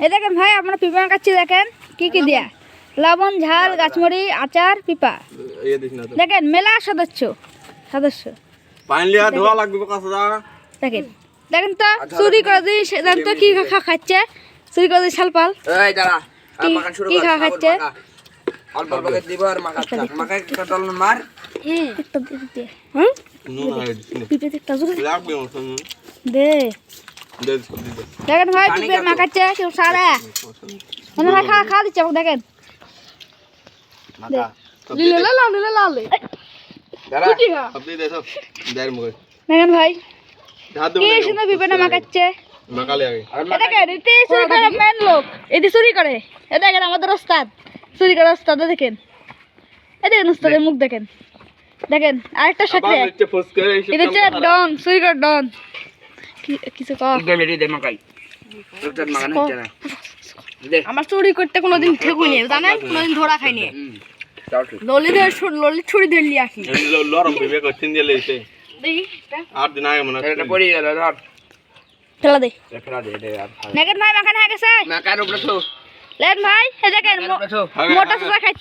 এই দেখেন ভাই আপনার পিপা কাচ্ছি দেখেন কি কি দেয়া লবণ ঝাল গাছমরি আচার পিপা ইয়ে দেখেন মেলা সদস্য সদস্য কাছে দেখেন দেখেন তো চুরি করে দিই দেখেন তো কি খা খাচ্ছে চুরি করে দিই শালপাল কি- খাওয়া খাচ্ছে? মাখা। অল্প অল্প করে দিব আর মাখা থাক মাখা একটা ডলন মার একটা দে হ্যাঁ। দেখেন ভাই পানি পিপের কত? মা খাচ্ছে কেউ সারা। মানে ভাই খা খা দিচ্ছে আমাকে দেখেন। লিলে লাল। লিলে লাল ভাই কি সুন্দর চুরি করে লোক? এতে চুরি করে। এ দেখেন আমাদের ওস্তাদ। চুরি করে ওস্তাদ দেখেন। এ দেখেন ওস্তাদের মুখ দেখেন। দেখেন আরেকটা সাথে। এটা হচ্ছে ডন চুরি করে ডন। কিছু কর? দে লেডি দে মাখাই তোর মাখানো হচ্ছে আমার চুরি করতে কোনোদিন ঠেকুনি জানেন কোনোদিন ধরা খাইনি। হুম। যাও ঠিক ললিদের ললিত ছুরি ধরলি আসি। লরম বিবে করছেন দিয়ে লেছে আর দিন আগে মনে এটা পড়ে গেল ধর। ফেলা দে। ফেলা দে দে আর ভাই ভাই মাখানে হয়ে গেছে। মাখার উপরে তো লেন ভাই এ দেখেন মাখার উপরে তো মোটা সোজা খাচ্ছে